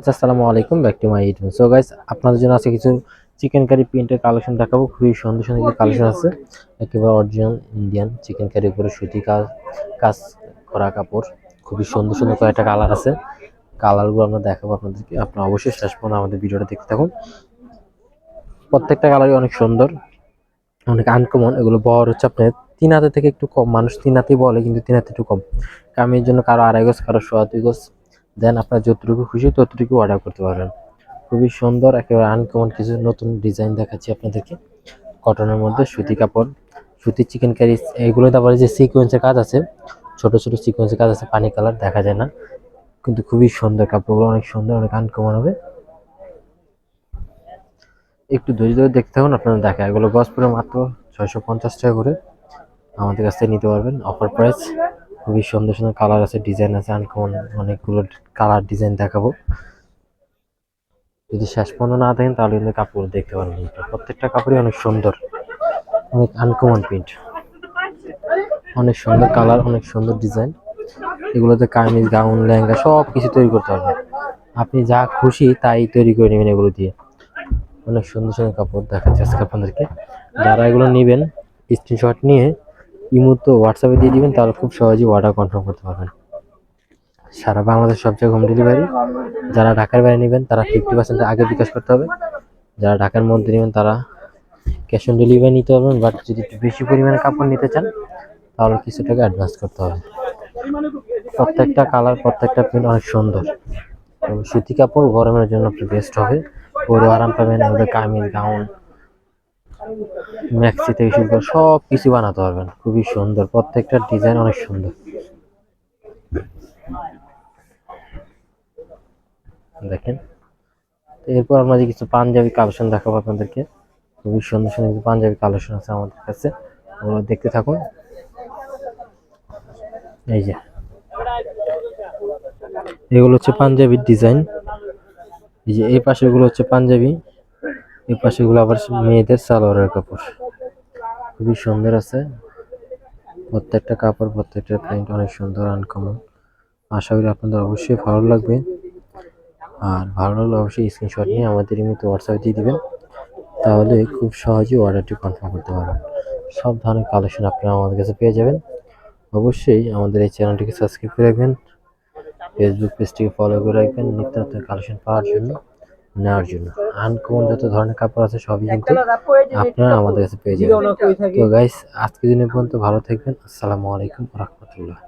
আসসালামু আলাইকুম back to my YouTube so guys আপনাদের জন্য আছে কিছু চিকেন কারি প্রিন্টের কালেকশন দেখাবো। খুবই সুন্দর সুন্দর কিছু কালেকশন আছে। একেবারে অরিজিনাল ইন্ডিয়ান চিকেন কারির উপরে সুতি কাজ কাজ করা কাপড়। খুবই সুন্দর সুন্দর কয়েকটা কালার আছে। কালারগুলো আমরা দেখাবো আপনাদেরকে। আপনারা অবশ্যই শেষ পর্যন্ত আমাদের ভিডিওটা দেখতে থাকুন। প্রত্যেকটা কালারই অনেক সুন্দর, অনেক আনকমন এগুলো বহর হচ্ছে আপনার তিন হাতে থেকে একটু কম, মানুষ তিন হাতেই বলে, কিন্তু তিন হাতে একটু কম। কামির জন্য কারও আড়াই গজ, কারও সোয়া দুই গজ দেন আপনার যতটুকু খুশি ততটুকু অর্ডার করতে পারবেন। খুবই সুন্দর, একেবারে আনকমন কিছু নতুন ডিজাইন দেখাচ্ছি আপনাদেরকে। কটনের মধ্যে সুতি কাপড়, সুতি চিকেন কারি এগুলো তারপরে যে সিকোয়েন্সের কাজ আছে, ছোট ছোট সিকোয়েন্সের কাজ আছে, পানি কালার দেখা যায় না। কিন্তু খুবই সুন্দর কাপড়গুলো, অনেক সুন্দর, অনেক আনকমন হবে। একটু ধৈর্য ধরে দেখতে থাকুন আপনারা দেখা এগুলো গজ মাত্র ছয়শো পঞ্চাশ টাকা করে। আমাদের কাছ থেকে নিতে পারবেন অফার প্রাইস খুবই সুন্দর সুন্দর কালার আছে ডিজাইন আছে আনকমন অনেকগুলো কালার ডিজাইন দেখাবো। যদি শেষ পর্যন্ত না দেখেন, তাহলে কিন্তু কাপড় দেখতে পারবেন প্রত্যেকটা কাপড়ই অনেক সুন্দর, অনেক আনকমন প্রিন্ট অনেক সুন্দর কালার অনেক সুন্দর ডিজাইন এগুলোতে কামিজ, গাউন, লেহেঙ্গা সব কিছু তৈরি করতে পারবেন। আপনি যা খুশি তাই তৈরি করে নেবেন এগুলো দিয়ে। অনেক সুন্দর সুন্দর কাপড় দেখাচ্ছে আজকে আপনাদেরকে। যারা এগুলো নেবেন স্ক্রিনশট নিয়ে ইমুতো হোয়াটসঅ্যাপে দিয়ে দিবেন, তাহলে খুব সহজেই অর্ডার কনফার্ম করতে পারবেন। সারা বাংলাদেশ সব জায়গায় হোম ডেলিভারি যারা ঢাকার বাইরে নেবেন, তারা ফিফটি পার্সেন্ট আগে বিকাশ করতে হবে। যারা ঢাকার মধ্যে নেবেন, তারা ক্যাশ অন ডেলিভারি নিতে পারবেন বাট যদি একটু বেশি পরিমাণে কাপড় নিতে চান, তাহলে কিছু টাকা অ্যাডভান্স করতে হবে। প্রত্যেকটা কালার প্রত্যেকটা প্রিন্ট অনেক সুন্দর। এবং সুতি কাপড় গরমের জন্য বেস্ট হবে। পরে আরাম পাবেন আমাদের কামিজ গাউন ম্যাক্সি থেকে শুরু করে সব কিছু বানাতে পারবেন। খুবই সুন্দর, প্রত্যেকটা ডিজাইন অনেক সুন্দর। দেখেন, এরপর আমরা যে কিছু পাঞ্জাবি কালেকশন দেখাবো আপনাদেরকে। খুবই সুন্দর সুন্দর কিছু পাঞ্জাবি কালেকশন আছে আমাদের কাছে। ওগুলো দেখতে থাকুন। এই যে, এগুলো হচ্ছে পাঞ্জাবির ডিজাইন এই যে, এই পাশে গুলো হচ্ছে পাঞ্জাবি। এই পাশে গুলো আবার মেয়েদের সালোয়ারের কাপড়। খুবই সুন্দর আছে। প্রত্যেকটা কাপড়, প্রত্যেকটা প্যান্ট অনেক সুন্দর আনকমন আশা করি আপনাদের অবশ্যই ভালো লাগবে। আর ভালো লাগলে অবশ্যই স্ক্রিনশট নিয়ে আমাদের মতো হোয়াটসঅ্যাপে দিয়ে দিবেন। তাহলে খুব সহজেই অর্ডারটি কনফার্ম করতে পারবেন। সব ধরনের কালেকশন আপনারা আমাদের কাছে পেয়ে যাবেন। অবশ্যই আমাদের এই চ্যানেলটিকে সাবস্ক্রাইব করে রাখবেন। ফেসবুক পেজটিকে ফলো করে রাখবেন। নিত্য নতুন কালেকশন পাওয়ার জন্য। নেওয়ার জন্য। আনকমন যত ধরনের কাপড় আছে সবই কিন্তু আপনারা আমাদের কাছে পেয়ে যাবেন। তো গাইস আজকের দিনের পর্যন্ত ভালো থাকবেন। আসসালামু আলাইকুম রহমতুল্লাহ।